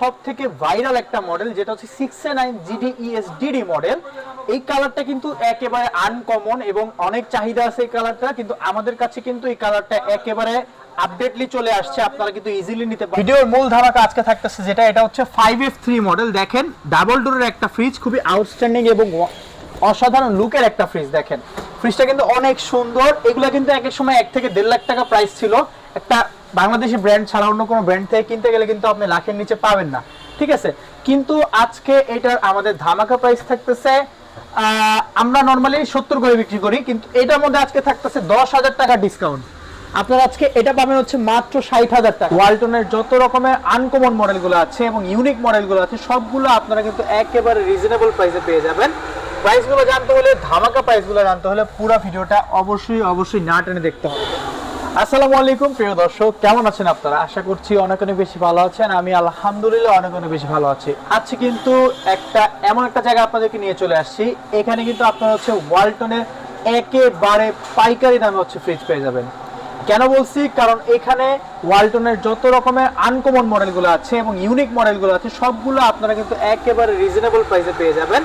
সব থেকে ভাইরাল একটা মডেল যেটা হচ্ছে সিক্স নাইন জিডি মডেল এই কালারটা কিন্তু একেবারে আনকমন এবং অনেক চাহিদা আছে এই কালারটা কিন্তু আমাদের কাছে কিন্তু এই কালারটা একেবারে আপডেটলি চলে আসছে, আপনারা কিন্তু ইজিলি নিতে পারেন ভিডিওর মূল ধারণা আজকে থাকতেছে যেটা, এটা হচ্ছে ফাইভ এফ থ্রি মডেল দেখেন ডাবল ডোরের একটা ফ্রিজ খুবই আউটস্ট্যান্ডিং এবং অসাধারণ লুকের একটা ফ্রিজ দেখেন। ফ্রিজটা কিন্তু অনেক সুন্দর। এগুলো কিন্তু এক এক সময় এক থেকে দেড় লাখ টাকা প্রাইস ছিল। একটা বাংলাদেশি ব্র্যান্ড ছাড়া অন্য কোনো ব্র্যান্ড থেকে কিনতে গেলে কিন্তু আপনি লাখের নিচে পাবেন না। ঠিক আছে? কিন্তু আজকে এটার আমাদের ধামাকা প্রাইস থাকতেছে আমরা নর্মালি সত্তর করে বিক্রি করি, কিন্তু এটার মধ্যে আজকে থাকতেছে দশ হাজার টাকা ডিসকাউন্ট আপনার আজকে এটা পাবেন হচ্ছে মাত্র ষাট হাজার টাকা। ওয়ালটনের যত রকমের আনকমন মডেলগুলো আছে এবং ইউনিক মডেলগুলো আছে, সবগুলো আপনারা কিন্তু একেবারে রিজনেবল প্রাইসে পেয়ে যাবেন। প্রাইসগুলো জানতে হলে, ধামাকা প্রাইসগুলো জানতে হলে পুরো ভিডিওটা অবশ্যই অবশ্যই না টেনে দেখতে হবে। আসসালামু আলাইকুম, প্রিয় দর্শক। কেমন আছেন আপনারা? আশা করছি অনেক অনেক বেশি ভালো আছেন। আমি আলহামদুলিল্লাহ অনেক অনেক বেশি ভালো আছি। আজকে কিন্তু একটা, এমন একটা জায়গা আপনাদেরকে নিয়ে চলে আসছি। এখানে কিন্তু আপনারা হচ্ছে ওয়ালটনের একেবারে পাইকারি দামে হচ্ছে ফ্রিজ পেয়ে যাবেন। কেন বলছি? কারণ এখানে ওয়ালটনের যত রকমের আনকমন মডেলগুলো আছে এবং ইউনিক মডেলগুলো আছে, সবগুলো আপনারা কিন্তু একেবারে রিজনেবল প্রাইসে পেয়ে যাবেন।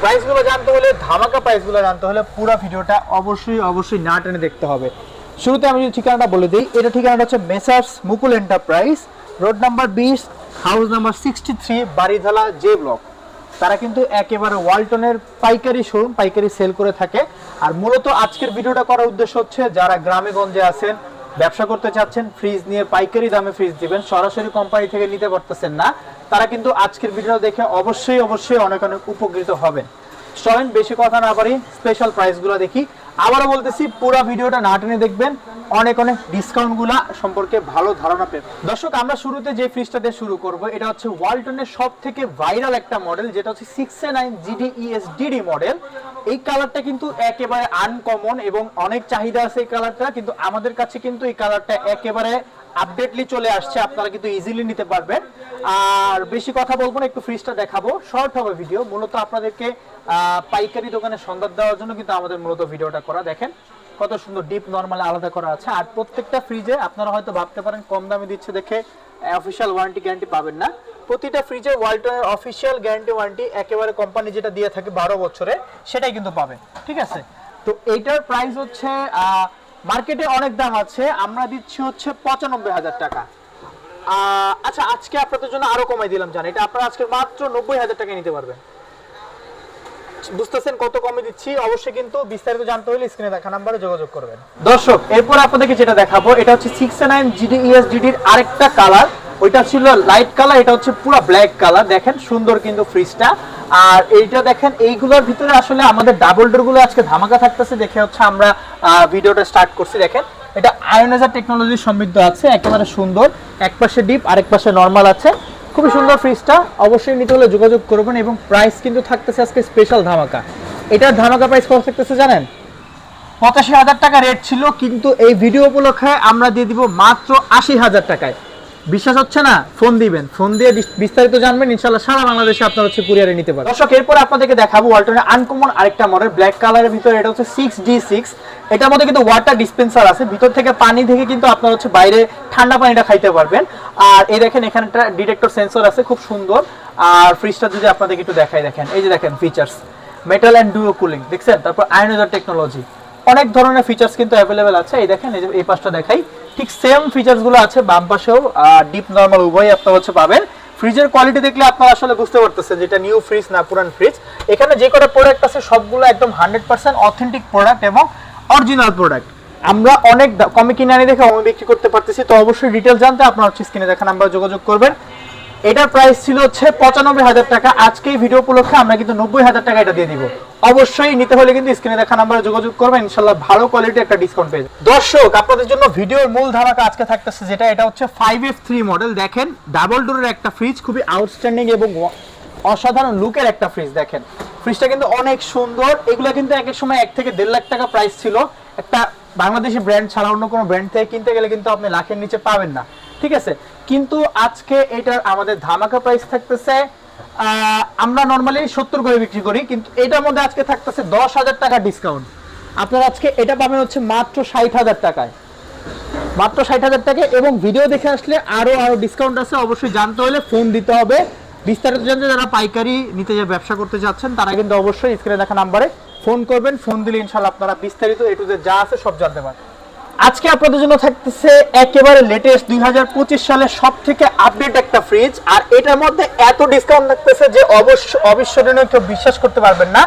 প্রাইসগুলো জানতে হলে, ধামাকা প্রাইসগুলো জানতে হলে পুরো ভিডিওটা অবশ্যই অবশ্যই না টেনে দেখতে হবে। শুরুতে আমি যদি ঠিকানাটা বলে দিই, এটা ঠিকানাটা হচ্ছে Messrs Mukul enterprise, road number বিশ, house number sixty three বাড়িধালা J block তারা কিন্তু একেবারে ওয়ালটনের পাইকারি শোরুম পাইকারি সেল করে থাকে। আর মূলত আজকের ভিডিওটা করার উদ্দেশ্য হচ্ছে, যারা গ্রামে গঞ্জে আছেন, ব্যবসা করতে চাচ্ছেন ফ্রিজ নিয়ে পাইকারি দামে ফ্রিজ দিবেন, সরাসরি কোম্পানি থেকে নিতে পারতেছেন না, তারা কিন্তু আজকের ভিডিও দেখে অবশ্যই অবশ্যই অনেক অনেক উপকৃত হবেন। চলেন, বেশি কথা না পারি স্পেশাল প্রাইসগুলো দেখি। আবারও বলতেছি, পুরো ভিডিওটা না টেনে দেখবেন। অনেক অনেক ডিসকাউন্টগুলা সম্পর্কে ভালো ধারণা পেবেন দর্শক, আমরা শুরুতে যে ফ্রিজটা দিয়ে শুরু করব, এটা হচ্ছে ওয়ালটনের সব থেকে ভাইরাল একটা মডেল, যেটা হচ্ছে সিক্স নাইন জিডি মডেল। এই কালারটা কিন্তু একেবারে আনকমন এবং অনেক চাহিদা আছে এই কালারটা, কিন্তু আমাদের কাছে কিন্তু এই কালারটা একেবারে আপডেটলি চলে আসছে, আপনারা কিন্তু ইজিলি নিতে পারবেন। আর বেশি কথা বলব না, একটু ফ্রিজটা দেখাবো। শর্ট হবে ভিডিও মূলত আপনাদেরকে পাইকারি দোকানে সন্ধান দেওয়ার জন্য কিন্তু আমাদের মূলত ভিডিওটা করা। দেখেন, কত সুন্দর ডিপ নর্মাল আলাদা করা আছে। আর প্রত্যেকটা ফ্রিজে আপনারা হয়তো ভাবতে পারেন, কম দামে দিচ্ছে দেখে অফিসিয়াল ওয়ারেন্টি গ্যারান্টি পাবেন না। প্রতিটা ফ্রিজে ওয়ালটনের অফিসিয়াল গ্যারান্টি ওয়ারেন্টি একেবারে কোম্পানি যেটা দিয়ে থাকে বারো বছরে, সেটাই কিন্তু পাবেন। ঠিক আছে? তো এইটার প্রাইস হচ্ছে মার্কেটে অনেক দাম আছে, আমরা দিচ্ছি হচ্ছে পঁচানব্বই হাজার টাকা। আচ্ছা আজকে আপনাদের জন্য আরও কমাই দিলাম, জান। এটা আপনারা আজকে মাত্র নব্বই হাজার টাকা নিতে পারবেন। বুঝতেছেন কত কমে দিচ্ছি? অবশ্যই কিন্তু বিস্তারিত জানতে হলে স্ক্রিনে দেখা নাম্বারে যোগাযোগ করবেন। দর্শক, এরপর আপনাদেরকে যেটা দেখাবো, এটা হচ্ছে সিক্স নাইন জিডি আরেকটা কালার ওইটা ছিল লাইট কালার এটা হচ্ছে পুরো ব্ল্যাক কালার দেখেন, সুন্দর কিন্তু ফ্রিজটা আর এইটা দেখেন, এইগুলোর ভিতরে আসলে আমাদের ডাবল ডোরগুলো আজকে ধামাকা থাকতেছে, দেখে হচ্ছে আমরা ভিডিওটা স্টার্ট করছি, দেখেন। এটা আয়োনাইজার টেকনোলজি সমৃদ্ধ আছে, একেবারে সুন্দর। এক পাশে ডিপ আরেক পাশে নর্মাল আছে। খুবই সুন্দর ফ্রিজটা অবশ্যই নিতে হলে যোগাযোগ করবেন এবং প্রাইস কিন্তু থাকতেছে আজকে স্পেশাল ধামাকা। এটার ধামাকা প্রাইস কত থাকতেছে জানেন? পঁচাশি হাজার টাকা রেট ছিল, কিন্তু এই ভিডিও উপলক্ষে আমরা দিয়ে দিব মাত্র আশি হাজার টাকায়। বিশ্বাস হচ্ছে না? ফোন দিবেন। ফোন দিয়ে বিস্তারিত জানবেন, ইনশাল্লাহ সারা বাংলাদেশে আপনার হচ্ছে কুরিয়ারে নিতে পারেন দর্শক, এরপর আপনাদেরকে দেখাবো ওয়ালটনের আনকমন আরেকটা মডেল ব্ল্যাক কালারের ভিতরে, এটা হচ্ছে সিক্স ডি সিক্স এটার মধ্যে কিন্তু ওয়াটার ডিসপেন্সার আছে। ভিতর থেকে পানি থেকে কিন্তু আপনার হচ্ছে বাইরে ঠান্ডা পানিটা খাইতে পারবেন। আর এই দেখেন, এখানে একটা ডিটেক্টর সেন্সর আছে, খুব সুন্দর। আর ফ্রিজটা যদি আপনাদেরকে একটু দেখাই, দেখেন। এই যে দেখেন features metal and duo cooling দেখছেন? তারপর আয়নোজার টেকনোলজি অনেক ধরনের ফিচার্স কিন্তু অ্যাভেলেবেল আছে। এই দেখেন এই পাশটা দেখাই। ঠিক সেম ফিচার্সগুলো আছে বাম পাশেও ডিপ নর্মাল উভয় আপনারা হচ্ছে পাবেন। ফ্রিজের কোয়ালিটি দেখলে আপনারা আসলে বুঝতে পারতেছেন যেটা নিউ ফ্রিজ না পুরান ফ্রিজ এখানে যে কটা প্রোডাক্ট আছে, সবগুলো একদম হান্ড্রেড পার্সেন্ট অথেন্টিক প্রোডাক্ট এবং অরিজিনাল প্রোডাক্ট আমরা অনেক কমে কিনে আনি দেখে অমে বিক্রি করতে পারতেছি, তো অবশ্যই ডিটেল জানতে আপনার হচ্ছে স্ক্রিনে দেখা নাম্বার যোগাযোগ করবেন। এটার প্রাইস ছিল হচ্ছে পঁচানব্বই হাজার টাকা। আজকে ভিডিও উপলক্ষে আমরা কিন্তু নব্বই হাজার টাকা এটা দিয়ে দিব। অবশ্যই নিতে হলে কিন্তু স্ক্রিনে দেখা নাম্বারে যোগাযোগ করবেন, ইনশাল্লাহ ভালো কোয়ালিটি একটা ডিসকাউন্ট পেয়ে। দর্শক, আপনাদের জন্য ভিডিওর মূল ধারাটা আজকে থাকতেছে যেটা, এটা হচ্ছে ফাইভ এফ থ্রি মডেল দেখেন ডাবল ডোরের একটা ফ্রিজ খুবই আউটস্ট্যান্ডিং এবং অসাধারণ লুকের একটা ফ্রিজ দেখেন। ফ্রিজটা কিন্তু অনেক সুন্দর। এগুলো কিন্তু এক এক সময় এক থেকে দেড় লাখ টাকা প্রাইস ছিল। একটা বাংলাদেশি ব্র্যান্ড ছাড়া অন্য কোনো ব্র্যান্ড থেকে কিনতে গেলে কিন্তু আপনি লাখের নিচে পাবেন না। ঠিক আছে? কিন্তু আজকে এটার আমাদের ধামাকা প্রাইস থাকতেছে আমরা নর্মালি সত্তর করে বিক্রি করি, কিন্তু এটার মধ্যে আজকে থাকতেছে দশ হাজার টাকা ডিসকাউন্ট আপনারা আজকে এটা পাবেন হচ্ছে মাত্র ষাট হাজার টাকায়। মাত্র ষাট হাজার টাকা এবং ভিডিও দেখে আসলে আরও আরও ডিসকাউন্ট আছে, অবশ্যই জানতে হলে ফোন দিতে হবে। বিস্তারিত জানতে যারা পাইকারি নিতে যে ব্যবসা করতে যাচ্ছেন, তারা কিন্তু অবশ্যই স্ক্রিনে দেখা নাম্বারে ফোন করবেন। ফোন দিলে ইনশাল্লাহ আপনারা বিস্তারিত এ টু যা আছে সব জানতে পারবেন। আজকে আপনাদের জন্য থাকতেছে একেবারে লেটেস্ট দুই সালের সব থেকে আপডেট একটা ফ্রিজ আর এটার মধ্যে এত ডিসকাউন্ট থাকতেছে যে অবশ্য অবিস্মরণীয় কেউ বিশ্বাস করতে পারবেন না।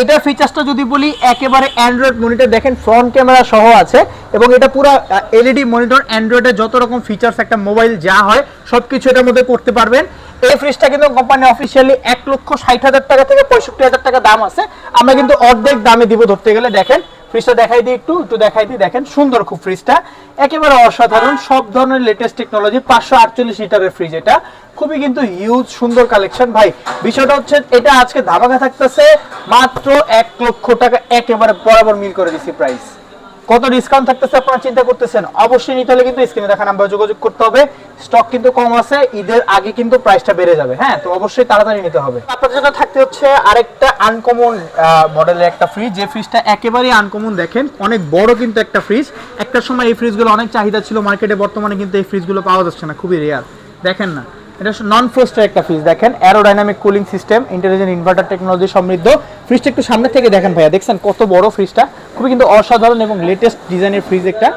এটার ফিচার্সটা যদি বলি, একেবারে অ্যান্ড্রয়েড মনিটর দেখেন ফ্রন্ট ক্যামেরা সহ আছে, এবং এটা পুরো এলইডি মনিটর অ্যান্ড্রয়েডে যত রকম ফিচার্স একটা মোবাইল যা হয়, সবকিছু এটার মধ্যে করতে পারবেন। এই ফ্রিজটা কিন্তু কোম্পানি অফিসিয়ালি এক লক্ষ ষাট হাজার টাকা থেকে পঁয়ষট্টি হাজার টাকা দাম আছে। আমরা কিন্তু অর্ধেক দামে দিব ধরতে গেলে, দেখেন। ফ্রিজটা দেখাই দিই একটু একটু দেখাই দিই, দেখেন, সুন্দর খুব ফ্রিজটা। একেবারে অসাধারণ, সব ধরনের লেটেস্ট টেকনোলজি পাঁচশো আটচল্লিশ লিটারের ফ্রিজ এটা। খুবই কিন্তু হিউজ সুন্দর কালেকশন ভাই, বিষয়টা হচ্ছে এটা আজকে ধাবাকা থাকতেছে মাত্র এক লক্ষ টাকা, একেবারে বরাবর মিল করে দিছি প্রাইস কত ডিসকাউন্ট থাকতেছে আপনারা চিন্তা করতেছেন? অবশ্যই নিতে হলে কিন্তু স্ক্রিনে দেখা নাম্বার যোগাযোগ করতে হবে। স্টক কিন্তু কম আছে, ঈদের আগে কিন্তু প্রাইসটা বেড়ে যাবে হ্যাঁ? তো অবশ্যই তাড়াতাড়ি নিতে হবে। আপনাদের জন্য থাকতে হচ্ছে আরেকটা আনকমন মডেলের একটা ফ্রিজ যে ফ্রিজটা একেবারেই আনকমন দেখেন, অনেক বড় কিন্তু একটা ফ্রিজ একটা সময় এই ফ্রিজগুলো অনেক চাহিদা ছিল মার্কেটে বর্তমানে কিন্তু এই ফ্রিজগুলো পাওয়া যাচ্ছে না, খুবই রেয়ার দেখেন না। এটা নন ফ্রোস্টের একটা ফ্রিজ দেখেন aerodynamic cooling system intelligent inverter technology সমৃদ্ধ। ফ্রিজটা একটু সামনে থেকে দেখেন ভাইয়া, দেখছেন কত বড় ফ্রিজটা খুবই কিন্তু অসাধারণ এবং লেটেস্ট ডিজাইনের ফ্রিজ একটা।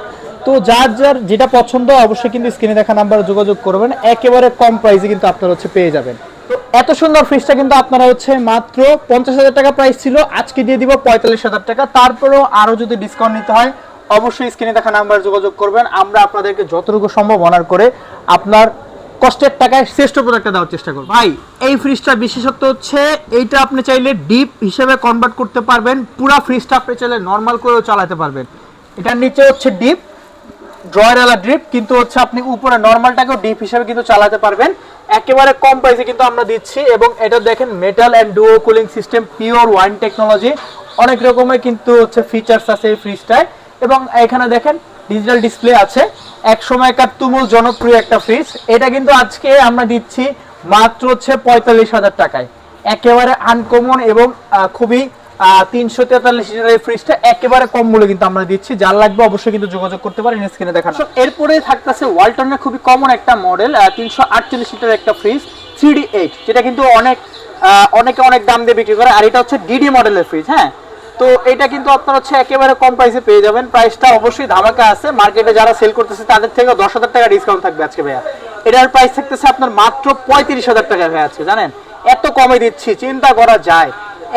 তো যার যার যেটা পছন্দ অবশ্যই কিন্তু স্ক্রিনে দেখা নাম্বারে যোগাযোগ করবেন। একেবারে কম প্রাইসে কিন্তু আপনারা হচ্ছে পেয়ে যাবেন। তো এত সুন্দর ফ্রিজটা কিন্তু আপনারা হচ্ছে মাত্র পঞ্চাশ হাজার টাকা প্রাইস ছিল, আজকে দিয়ে দিব পঁয়তাল্লিশ হাজার টাকা। তারপরেও আরও যদি ডিসকাউন্ট নিতে হয়, অবশ্যই স্ক্রিনে দেখা নাম্বারে যোগাযোগ করবেন। আমরা আপনাদেরকে যতটুকু সম্ভব অনার করে আপনার কষ্টের টাকায় শ্রেষ্ঠ প্রোডাক্টটা দেওয়ার চেষ্টা করব। ভাই, এই ফ্রিজটা বিশেষত্ব হচ্ছে, এইটা আপনি চাইলে ডিপ হিসেবে কনভার্ট করতে পারবেন, পুরা ফ্রিজটা আপনি চাইলে নর্মাল করেও চালাতে পারবেন। এটার নিচে হচ্ছে ডিপ ড্রয়ার আলা ড্রিপ কিন্তু হচ্ছে আপনি উপরে নর্মালটাকেও ডিপ হিসেবে কিন্তু চালাতে পারবেন। একেবারে কম প্রাইসে কিন্তু আমরা দিচ্ছি, এবং এটা দেখেন metal and duo cooling system pure wine technology অনেক রকমের কিন্তু হচ্ছে ফিচার্স আছে এই ফ্রিজটায় এবং এখানে দেখেন ডিজিটাল ডিসপ্লে আছে। এক সময়কার তুমুল জনপ্রিয় একটা ফ্রিজ। এটা কিন্তু আজকে আমরা দিচ্ছি মাত্র হচ্ছে পঁয়তাল্লিশ হাজার টাকায়। একেবারে আনকমন এবং খুবই তিনশো তেতাল্লিশ লিটার এই ফ্রিজটা একেবারে কম মূল্যে কিন্তু আমরা দিচ্ছি। যার লাগবে অবশ্যই কিন্তু যোগাযোগ করতে পারেন স্ক্রিনে দেখানো। এরপরে থাকতেছে ওয়ালটনের খুবই কমন একটা মডেল তিনশো আটচল্লিশ লিটার একটা ফ্রিজ থ্রি ডি এইট যেটা কিন্তু অনেক অনেকে অনেক দাম দিয়ে বিক্রি করে। আর এটা হচ্ছে ডিডি মডেলের ফ্রিজ হ্যাঁ? তো এটা কিন্তু আপনার হচ্ছে একেবারে কম প্রাইসে পেয়ে যাবেন। প্রাইসটা অবশ্যই ধামাকা আছে। মার্কেটে যারা সেল করতেছে, তাদের থেকে দশ হাজার টাকা ডিসকাউন্ট থাকবে আজকে ভাইয়া। এটার প্রাইস থাকতেছে আপনার মাত্র পঁয়ত্রিশ হাজার টাকা ভাইয়া আছে জানেন? এত কমে দিচ্ছি, চিন্তা করা যায়।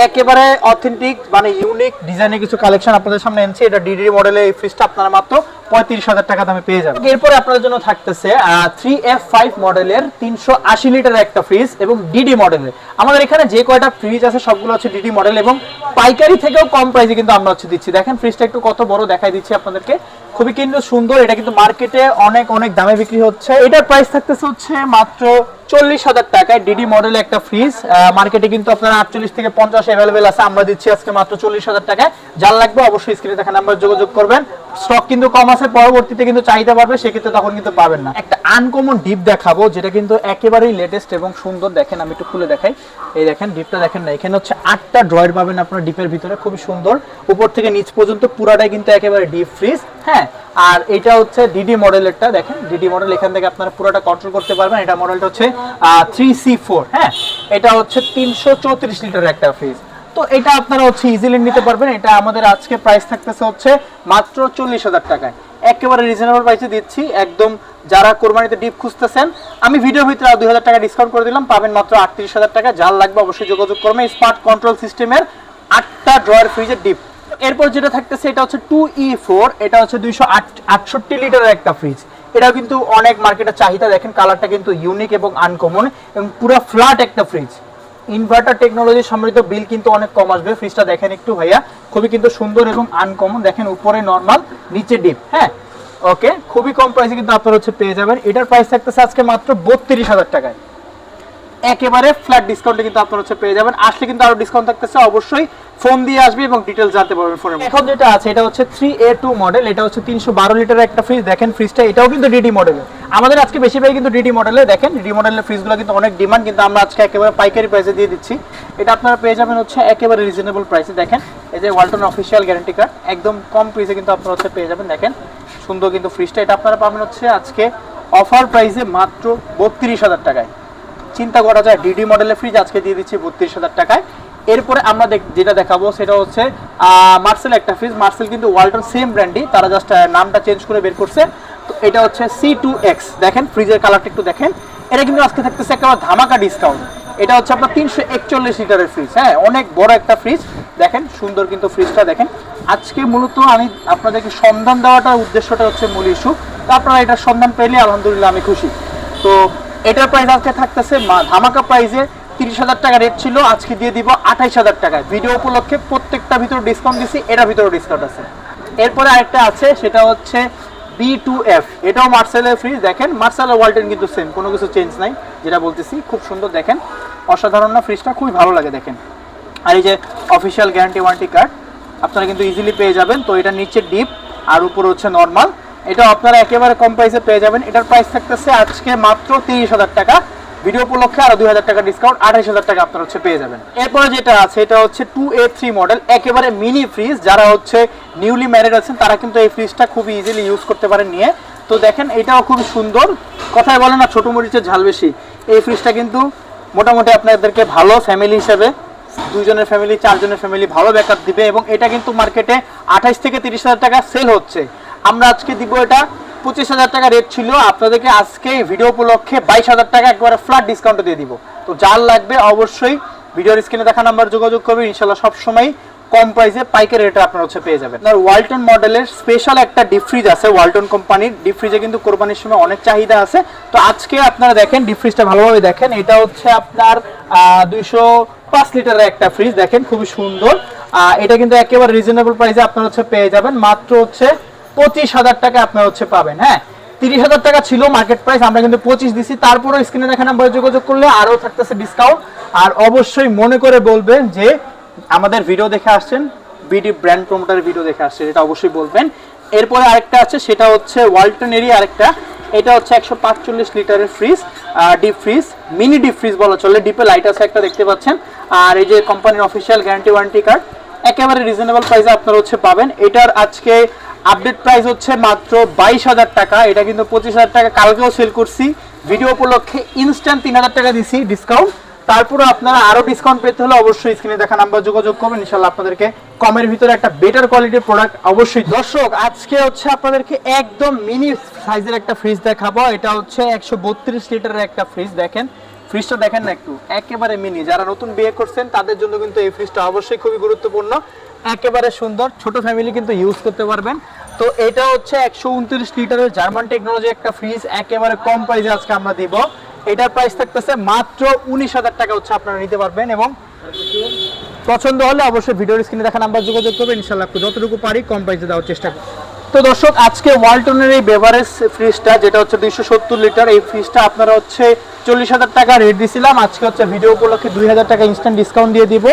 একেবারে অথেন্টিক মানে ইউনিক ডিজাইনের কিছু কালেকশন আপনাদের সামনে এনেছি। এটা ডিডি মডেলের এই ফ্রিজটা আপনারা মাত্র পঁয়ত্রিশ হাজার টাকা দামে পেয়ে যাবেন। এরপরে আপনাদের জন্য থাকতেছে থ্রি এফ ফাইভ মডেলের তিনশো আশি লিটারের একটা ফ্রিজ এবং ডিডি মডেলের আমাদের এখানে যে কয়টা ফ্রিজ আছে, সবগুলো হচ্ছে ডিডি মডেল এবং পাইকারি থেকেও কম প্রাইসে কিন্তু আমরা হচ্ছে দিচ্ছি। দেখেন ফ্রিজটা একটু কত বড় দেখাই দিচ্ছি আপনাদেরকে। খুবই কিন্তু সুন্দর। এটা কিন্তু মার্কেটে অনেক অনেক দামে বিক্রি হচ্ছে। এটার প্রাইস থাকতেছে হচ্ছে মাত্র চল্লিশ হাজার টাকায় ডিডি মডেল একটা ফ্রিজ মার্কেটে কিন্তু আপনার আটচল্লিশ থেকে পঞ্চাশ অ্যাভেলেবেল আছে। আমরা দিচ্ছি আজকে মাত্র চল্লিশ হাজার টাকায়। যার লাগবে অবশ্যই স্ক্রিনে দেখা নাম্বার যোগাযোগ করবেন। স্টক কিন্তু কম আছে, পরবর্তীতে কিন্তু চাহিদা বাড়বে, সেক্ষেত্রে তখন কিন্তু পাবেন না। একটা আনকমন ডিপ দেখাবো, যেটা কিন্তু একেবারেই লেটেস্ট এবং সুন্দর। দেখেন, আমি একটু খুলে দেখাই। এই দেখেন ডিপটা দেখেন না, এখানে হচ্ছে আটটা ড্রয়ার পাবেন আপনার ডিপের ভিতরে, খুবই সুন্দর। উপর থেকে নিচ পর্যন্ত পুরাটাই কিন্তু একেবারে ডিপ ফ্রিজ হ্যাঁ? আর এটা হচ্ছে ডিডি মডেলেরটা দেখেন ডিডি মডেল এখান থেকে আপনারা পুরোটা কন্ট্রোল করতে পারবেন। এটা মডেলটা হচ্ছে থ্রি সি ফোর হ্যাঁ? এটা হচ্ছে তিনশো চৌত্রিশ লিটারের একটা ফ্রিজ তো এটা আপনারা হচ্ছে ইজিলি নিতে পারবেন। এটা আমাদের আজকে প্রাইস থাকতেছে হচ্ছে মাত্র চল্লিশ হাজার টাকায়। একেবারে রিজনেবল প্রাইসে দিচ্ছি। একদম যারা কোরবানিতে ডিপ খুঁজতেছেন, আমি ভিডিওর ভিতরে দুই হাজার টাকা ডিসকাউন্ট করে দিলাম, পাবেন মাত্র আটত্রিশ হাজার টাকা। যার লাগবে অবশ্যই যোগাযোগ করবেন স্মার্ট কন্ট্রোল সিস্টেমের আটটা ড্রয়ার ফ্রিজের ডিপ এরপর যেটা থাকতেছে, এটা হচ্ছে টু ই ফোর এটা হচ্ছে দুইশো আটষট্টি লিটারের একটা ফ্রিজ এটাও কিন্তু অনেক মার্কেটের চাহিদা, দেখেন কালারটা কিন্তু ইউনিক এবং আনকমন এবং পুরো ফ্ল্যাট একটা ফ্রিজ ইনভার্টার টেকনোলজি সমৃদ্ধ বিল কিন্তু অনেক কম আসবে। ফ্রিজটা দেখেন একটু ভাইয়া। খুবই কিন্তু সুন্দর এবং আনকমন দেখেন উপরে নর্মাল নিচে ডিপ হ্যাঁ? ওকে খুবই কম প্রাইসে কিন্তু আপনারা হচ্ছে পেয়ে যাবেন। এটার প্রাইস থাকতেছে আজকে মাত্র বত্রিশ হাজার টাকায়। একেবারে ফ্ল্যাট ডিসকাউন্টে কিন্তু আপনারা হচ্ছে পেয়ে যাবেন। আসলে কিন্তু আরও ডিসকাউন্ট থাকতেছে, অবশ্যই ফোন দিয়ে আসবে এবং ডিটেলস জানতে পারবেন ফোনের এখন যেটা আছে, এটা হচ্ছে থ্রি এ টু মডেল এটা হচ্ছে তিনশো বারো লিটারের একটা ফ্রিজ দেখেন ফ্রিজটা এটাও কিন্তু ডিডি মডেলের আমাদের আজকে বেশিরভাগ কিন্তু ডিডি মডেলে দেখেন ডিডি মডেলের ফ্রিজগুলো কিন্তু অনেক ডিমান্ড কিন্তু আমরা আজকে একেবারে পাইকারি প্রাইসে দিয়ে দিচ্ছি। এটা আপনারা পেয়ে যাবেন হচ্ছে একেবারে রিজনেবল প্রাইসে দেখেন, এই যে ওয়ালটন অফিসিয়াল গ্যারান্টি কার্ড একদম কম প্রাইসে কিন্তু আপনারা হচ্ছে পেয়ে যাবেন। দেখেন, সুন্দর কিন্তু ফ্রিজটা এটা আপনারা পাবেন হচ্ছে আজকে অফার প্রাইসে মাত্র বত্রিশ হাজার টাকায়। চিন্তা করা যায় ডিডি মডেলের ফ্রিজ আজকে দিয়ে দিচ্ছি বত্রিশ হাজার টাকায়। এরপরে আমরা যেটা দেখাবো সেটা হচ্ছে মার্সেল একটা ফ্রিজ মার্সেল কিন্তু ওয়ালটন সেম ব্র্যান্ডই তারা জাস্ট নামটা চেঞ্জ করে বের করছে। তো এটা হচ্ছে সি টু এক্স দেখেন ফ্রিজের কালারটা একটু দেখেন। এটা কিন্তু আজকে থাকতেছে একটা ধামাকা ডিসকাউন্ট এটা হচ্ছে আপনার তিনশো একচল্লিশ লিটারের ফ্রিজ হ্যাঁ? অনেক বড় একটা ফ্রিজ দেখেন, সুন্দর কিন্তু ফ্রিজটা দেখেন। আজকে মূলত আমি আপনাদেরকে সন্ধান দেওয়াটার উদ্দেশ্যটা হচ্ছে মূল ইস্যু তো আপনারা এটার সন্ধান পেলে আলহামদুলিল্লাহ আমি খুশি। তো এটার প্রাইস আজকে থাকতেছে ধামাকা প্রাইসে তিরিশ হাজার টাকা রেট ছিল, আজকে দিয়ে দিব আঠাইশ হাজার টাকায়। ভিডিও উপলক্ষে প্রত্যেকটা ভিতরে ডিসকাউন্ট দিছি, এটার ভিতরে ডিসকাউন্ট আছে। এরপরে আরেকটা আছে, সেটা হচ্ছে বি টু এফ এটাও মার্সেলের ফ্রিজ দেখেন মার্সেলের ওয়ালটেন কিন্তু সেম কোনো কিছু চেঞ্জ নাই, যেটা বলতেছি, খুব সুন্দর, দেখেন। অসাধারণ না ফ্রিজটা খুবই ভালো লাগে, দেখেন। আর এই যে অফিসিয়াল গ্যারান্টি ওয়ারেন্টি কার্ড আপনারা কিন্তু ইজিলি পেয়ে যাবেন, তো এটা নিচে ডিপ আর উপরে হচ্ছে নর্মাল এটা আপনারা একেবারে কম প্রাইসে পেয়ে যাবেন। এটার প্রাইস থাকতেছে আজকে মাত্র তিরিশ হাজার টাকা। ভিডিও উপলক্ষে আরও দুই হাজার টাকা ডিসকাউন্ট আঠাইশ হাজার টাকা আপনারা হচ্ছে পেয়ে যাবেন। এরপরে যেটা আছে, এটা হচ্ছে টু এ থ্রি মডেল একেবারে মিনি ফ্রিজ যারা হচ্ছে নিউলি ম্যারিড আছেন, তারা কিন্তু এই ফ্রিজটা খুবই ইজিলি ইউজ করতে পারেন নিয়ে। তো দেখেন, এটাও খুব সুন্দর। কথায় বলে না, ছোট মরিচের ঝাল বেশি। এই ফ্রিজটা কিন্তু মোটামুটি আপনাদেরকে ভালো ফ্যামিলি হিসেবে, দুইজনের ফ্যামিলি চারজনের ফ্যামিলি ভালো ব্যাকআপ দিবে এবং এটা কিন্তু মার্কেটে আঠাইশ থেকে তিরিশ হাজার টাকা সেল হচ্ছে। আমরা আজকে দিব এটা পঁচিশ হাজার টাকা রেট ছিল। আপনাদেরকে আজকে ভিডিও উপলক্ষে বাইশ হাজার টাকা একবারে ফ্ল্যাট ডিসকাউন্ট দিয়ে দিব। তো যার লাগবে অবশ্যই ভিডিওর স্ক্রিনে দেখা নাম্বার যোগাযোগ করবেন। ইনশাল্লাহ সবসময় কম প্রাইসে পাইকারি রেটে আপনার হচ্ছে পেয়ে যাবেন। আপনার ওয়ালটন মডেলের স্পেশাল একটা ডিপ ফ্রিজ আছে ওয়ালটন কোম্পানির ডিপ ফ্রিজে কিন্তু কোরবানির সময় অনেক চাহিদা আছে। তো আজকে আপনারা দেখেন ডিপ ফ্রিজটা ভালোভাবে দেখেন। এটা হচ্ছে আপনার দুইশো পাঁচ লিটারের একটা ফ্রিজ দেখেন, খুবই সুন্দর। এটা কিন্তু একেবারে রিজনেবল প্রাইসে আপনার হচ্ছে পেয়ে যাবেন। মাত্র হচ্ছে পঁচিশ হাজার টাকা আপনারা হচ্ছে পাবেন হ্যাঁ? তিরিশ হাজার টাকা ছিল মার্কেট প্রাইস আমরা কিন্তু পঁচিশ দিছি। তারপরে স্ক্রিনে দেখা নাম্বারে যোগাযোগ করলে আরও থাকতেছে ডিসকাউন্ট আর অবশ্যই মনে করে বলবেন যে আমাদের ভিডিও দেখে আসছেন বিডি ব্র্যান্ড প্রমোটার ভিডিও দেখে আসছেন এটা অবশ্যই বলবেন। এরপরে আরেকটা আছে, সেটা হচ্ছে ওয়ালটনেরই আরেকটা। এটা হচ্ছে একশো পাঁচচল্লিশ লিটারের fridge deep fridge mini deep fridge বলা চলে ডিপে লাইট আছে একটা দেখতে পাচ্ছেন। আর এই যে কোম্পানির অফিসিয়াল গ্যারান্টি ওয়ারেন্টি কার্ড একেবারে রিজনেবল প্রাইসে আপনারা হচ্ছে পাবেন। এটার আজকে আপডেট প্রাইস হচ্ছে মাত্র বাইশ হাজার টাকা। এটা কিন্তু পঁচিশ হাজার টাকা। কালকেও সেল করছি। ভিডিও উপলক্ষে ইনস্ট্যান্ট তিন হাজার টাকা দিছি ডিসকাউন্ট তারপরে আপনারা আরও ডিসকাউন্ট পেতে হলে অবশ্যই স্ক্রিনে দেখা নাম্বার যোগাযোগ করবেন। ইনশাল্লাহ আপনাদেরকে কমের ভিতরে একটা বেটার কোয়ালিটির প্রোডাক্ট অবশ্যই দর্শক, আজকে হচ্ছে আপনাদেরকে একদম মিনি সাইজের একটা ফ্রিজ দেখাবো। এটা হচ্ছে একশো বত্রিশ লিটারের একটা ফ্রিজ দেখেন। ফ্রিজটা দেখেন না একটু। একেবারে মিনি যারা নতুন বিয়ে করছেন, তাদের জন্য কিন্তু এই ফ্রিজটা অবশ্যই খুবই গুরুত্বপূর্ণ। একেবারে সুন্দর। ছোট ফ্যামিলি কিন্তু ইউজ করতে পারবেন। তো এটা হচ্ছে একশো উনত্রিশ লিটারের জার্মান টেকনোলজি একটা ফ্রিজ একেবারে কম প্রাইসে আজকে আমরা দিব। এটার প্রাইস থাকতেছে মাত্র উনিশ হাজার টাকা হচ্ছে আপনারা নিতে পারবেন এবং পছন্দ হলে অবশ্যই ভিডিওর স্ক্রিনে দেখা নাম্বার যোগাযোগ করবেন। ইনশাল্লাহ যতটুকু পারি কম প্রাইসে দেওয়ার চেষ্টা করব। তো দর্শক, আজকে ওয়ালটনের এই বেভারেজ ফ্রিজটা যেটা হচ্ছে দুইশো সত্তর লিটার, এই ফ্রিজটা আপনারা হচ্ছে চল্লিশ হাজার টাকা রেট দিয়েছিলাম আজকে হচ্ছে ভিডিও উপলক্ষে দুই হাজার টাকা ইনস্ট্যান্ট ডিসকাউন্ট দিয়ে দিব।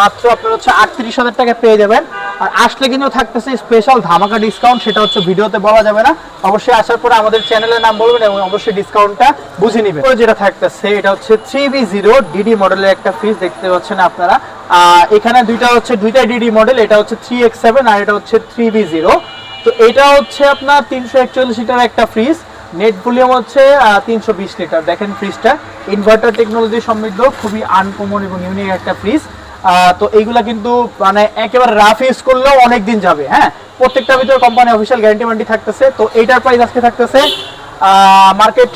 মাত্র আপনার হচ্ছে আটত্রিশ হাজার টাকা পেয়ে যাবেন। আর আসলে কিন্তু থাকতেছে স্পেশাল ধামাকা ডিসকাউন্ট সেটা হচ্ছে ভিডিওতে বলা যাবে না। অবশ্যই আসার পরে আমাদের চ্যানেলের নাম বলবেন এবং অবশ্যই ডিসকাউন্টটা বুঝে নেবেন। যেটা থাকতেছে, এটা হচ্ছে থ্রি জিরো ডিডি মডেলের একটা ফ্রিজ দেখতে পাচ্ছেন আপনারা। এখানে দুইটা হচ্ছে, দুইটা ডিডি মডেল এটা হচ্ছে থ্রি এক্স আর এটা হচ্ছে থ্রি জিরো তো এটা হচ্ছে আপনার তিনশো একচল্লিশ লিটার একটা ফ্রিজ নেট ভলিউম হচ্ছে তিনশো বিশ লিটার। দেখেন ফ্রিজটা ইনভার্টার টেকনোলজি সমৃদ্ধ, খুবই আনকমন এবং ইউনিক একটা ফ্রিজ তো এইগুলা কিন্তু মানে একেবারে রাফ ইউজ করলেও অনেক দিন যাবে হ্যাঁ? প্রত্যেকটা ভিতরে কোম্পানি অফিসিয়াল গ্যারান্টি ওয়ারেন্টি থাকতেছে। তো এইটার প্রাইস আজকে থাকতেছে মার্কেট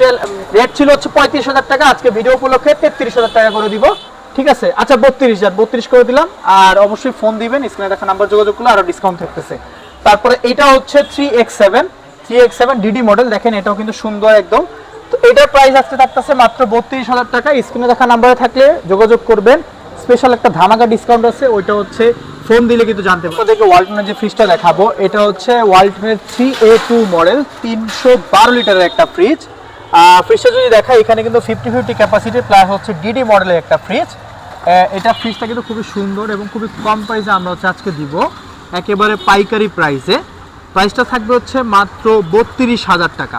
রেট ছিল হচ্ছে পঁয়ত্রিশ হাজার টাকা, আজকে ভিডিও উপলক্ষে তেত্রিশ হাজার টাকা করে দিব। ঠিক আছে? আচ্ছা বত্রিশ হাজার, বত্রিশ করে দিলাম। আর অবশ্যই ফোন দিবেন স্ক্রিনে দেখা নাম্বার যোগাযোগ করলে আরও ডিসকাউন্ট থাকতেছে। তারপরে এটা হচ্ছে three X seven three X seven DD model দেখেন এটাও কিন্তু সুন্দর একদম। তো এটার প্রাইস আজকে থাকতেছে মাত্র বত্রিশ হাজার টাকা স্ক্রিনে দেখা নাম্বারে থাকলে যোগাযোগ করবেন। স্পেশাল একটা ধামাকা ডিসকাউন্ট আছে, ওইটা হচ্ছে ফোন দিলে কিন্তু জানতে পারব। আপনাদেরকে ওয়ালটনের যে ফ্রিজটা দেখাবো, এটা হচ্ছে ওয়ালটনের থ্রি এ টু মডেল তিনশো বারো লিটারের একটা ফ্রিজ ফ্রিজটা যদি দেখা এখানে কিন্তু ফিফটি ফিফটি ক্যাপাসিটি প্লাস হচ্ছে ডিডি মডেলের একটা ফ্রিজ এটা ফ্রিজটা কিন্তু খুবই সুন্দর এবং খুবই কম প্রাইসে আমরা হচ্ছে আজকে দিব। একেবারে পাইকারি প্রাইসে প্রাইসটা থাকবে হচ্ছে মাত্র বত্রিশ হাজার টাকা।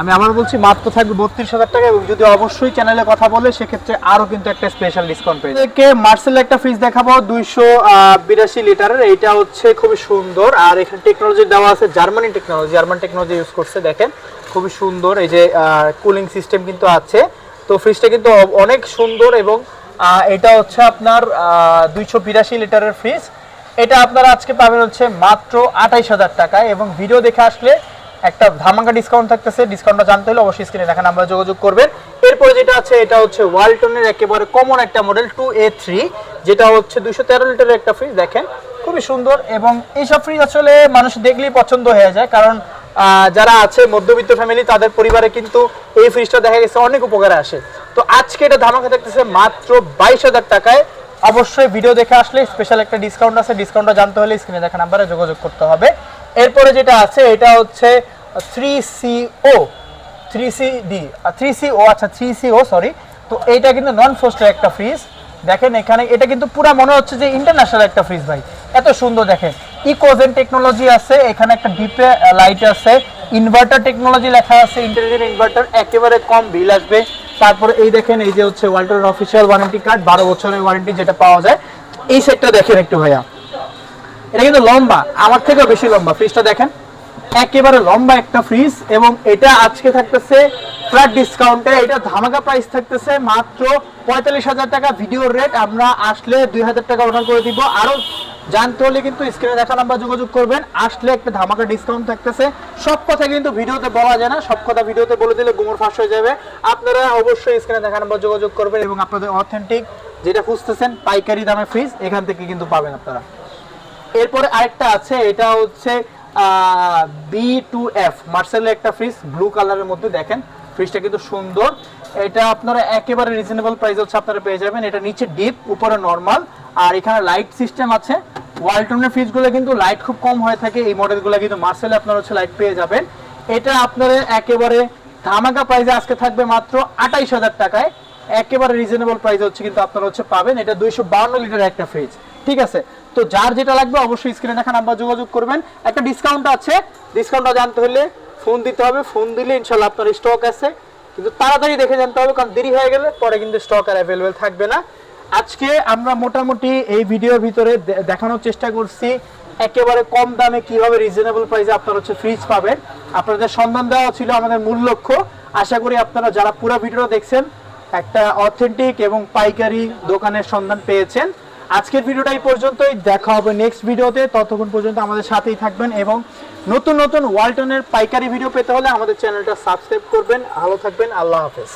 আমি আবার বলছি, মাত্র থাকবে বত্রিশ হাজার টাকা এবং যদি অবশ্যই চ্যানেলে কথা বলে, সেক্ষেত্রে আরও কিন্তু একটা স্পেশাল ডিসকাউন্ট পেয়ে যাবে। মার্সেল একটা ফ্রিজ দেখাবো, দুইশো বিরাশি লিটারের। এইটা হচ্ছে খুবই সুন্দর। আর এখানে টেকনোলজি দেওয়া আছে Germany technology German technology use করছে, দেখেন। খুবই সুন্দর, এই যে কুলিং সিস্টেম কিন্তু আছে। তো ফ্রিজটা কিন্তু অনেক সুন্দর এবং এটা হচ্ছে আপনার দুইশো বিরাশি লিটারের ফ্রিজ এটা আপনারা আজকে পাবেন হচ্ছে মাত্র আঠাইশ হাজার টাকায় এবং ভিডিও দেখে আসলে একটা ধামাকা ডিসকাউন্ট থাকতেছে ডিসকাউন্টটা জানতে হলে অবশ্যই স্ক্রিনে দেখা নাম্বার যোগাযোগ করবেন। এরপরে যেটা আছে, এটা হচ্ছে ওয়ালটনের একেবারে কমন একটা মডেল টু এ থ্রি যেটা হচ্ছে দুশো তেরো লিটারের একটা ফ্রিজ দেখেন। খুবই সুন্দর এবং এইসব ফ্রিজ আসলে মানুষ দেখলেই পছন্দ হয়ে যায়, কারণ যারা আছে মধ্যবিত্ত ফ্যামিলি তাদের পরিবারে কিন্তু এই ফ্রিজটা দেখা গেছে, অনেক উপকারে আসে। তো আজকে এটা ধামাকা থাকতেছে মাত্র বাইশ হাজার টাকায়। অবশ্যই ভিডিও দেখে আসলে স্পেশাল একটা ডিসকাউন্ট আছে ডিসকাউন্টটা জানতে হলে স্ক্রিনে দেখা নাম্বারে যোগাযোগ করতে হবে। এরপরে যেটা আছে, এটা হচ্ছে three CO three C D three C O আচ্ছা থ্রি সি ও সরি তো এইটা কিন্তু নন ফোস্টের একটা ফ্রিজ দেখেন এখানে, এটা কিন্তু পুরো মনে হচ্ছে যে ইন্টারন্যাশনাল একটা ফ্রিজ ভাই। এত সুন্দর, দেখেন। ইকোজেন টেকনোলজি আছে, এখানে একটা ডিপে লাইট আছে। ইনভার্টার টেকনোলজি লেখা আছে ইন্টেলিজেন্ট ইনভার্টার একেবারে কম বিল আসবে। তারপরে এই দেখেন, এই যে হচ্ছে ওয়াল্টার অফিসিয়াল ওয়ারেন্টি কার্ড বারো বছরের ওয়ারেন্টি যেটা পাওয়া যায়। এই সেটটা দেখেন একটু ভাইয়া। এটা কিন্তু লম্বা, আমার থেকেও বেশি লম্বা ফ্রিজটা দেখেন। একেবারে লম্বা একটা ফ্রিজ এবং এটা আজকে থাকতেছে ফ্ল্যাট ডিসকাউন্টে এটা ধামাকা প্রাইস থাকতেছে মাত্র পঁয়তাল্লিশ হাজার টাকা ভিডিওর রেট আমরা আসলে দুই হাজার টাকা অর্ডার করে দিব। আরও জানতে হলে কিন্তু স্ক্রিনে দেখা নাম্বার যোগাযোগ করবেন। আসলে একটা ধামাকা ডিসকাউন্ট থাকতেছে। সব কথা কিন্তু ভিডিওতে বলা যায় না। সব কথা ভিডিওতে বলে দিলে গুমর ফাঁস হয়ে যাবে। আপনারা অবশ্যই স্ক্রিনে দেখা নাম্বার যোগাযোগ করবেন এবং আপনাদের অথেন্টিক যেটা খুঁজতেছেন, পাইকারি দামে ফ্রিজ এখান থেকে কিন্তু পাবেন আপনারা। এরপরে আরেকটা আছে, এটা হচ্ছে বি টু এফ মার্সেলের একটা ফ্রিজ ব্লু কালারের মধ্যে দেখেন ফ্রিজটা কিন্তু সুন্দর। এটা আপনারা একেবারে রিজনেবল প্রাইস হচ্ছে আপনারা পেয়ে যাবেন। এটা নিচে ডিপ উপরে নর্মাল আর এখানে লাইট সিস্টেম আছে। ওয়ালটনের ফ্রিজগুলো কিন্তু লাইট খুব কম হয়ে থাকে। এই মডেলগুলো কিন্তু মার্সেলে আপনারা হচ্ছে লাইট পেয়ে যাবেন। এটা আপনারা একেবারে ধামাকা প্রাইসে আজকে থাকবে মাত্র আঠাইশ হাজার টাকায়। একেবারে রিজনেবল প্রাইস হচ্ছে কিন্তু আপনারা হচ্ছে পাবেন। এটা দুইশো লিটার একটা ফ্রিজ ঠিক আছে? তো যার যেটা লাগবে অবশ্যই স্ক্রিনে দেখা নাম্বার যোগাযোগ করবেন। একটা ডিসকাউন্ট আছে। ডিসকাউন্টটা জানতে হলে ফোন দিতে হবে। ফোন দিলে ইনশাল্লাহ আপনার স্টক আছে। কিন্তু তাড়াতাড়ি দেখে জানতে হবে, কারণ দেরি হয়ে গেলে পরে কিন্তু স্টক আর অ্যাভেলেবেল থাকবে না। আজকে আমরা মোটামুটি এই ভিডিওর ভিতরে দেখানোর চেষ্টা করছি, একেবারে কম দামে কীভাবে রিজনেবল প্রাইসে আপনারা হচ্ছে ফ্রিজ পাবেন। আপনাদের সন্ধান দেওয়া ছিল আমাদের মূল লক্ষ্য। আশা করি আপনারা যারা পুরো ভিডিওটা দেখছেন, একটা অথেন্টিক এবং পাইকারি দোকানের সন্ধান পেয়েছেন। আজকের ভিডিওটা এই পর্যন্তই। দেখা হবে নেক্সট ভিডিওতে। ততক্ষণ পর্যন্ত আমাদের সাথেই থাকবেন এবং নতুন নতুন ওয়ালটনের পাইকারি ভিডিও পেতে হলে আমাদের চ্যানেলটা সাবস্ক্রাইব করবেন। ভালো থাকবেন। আল্লাহ হাফেজ।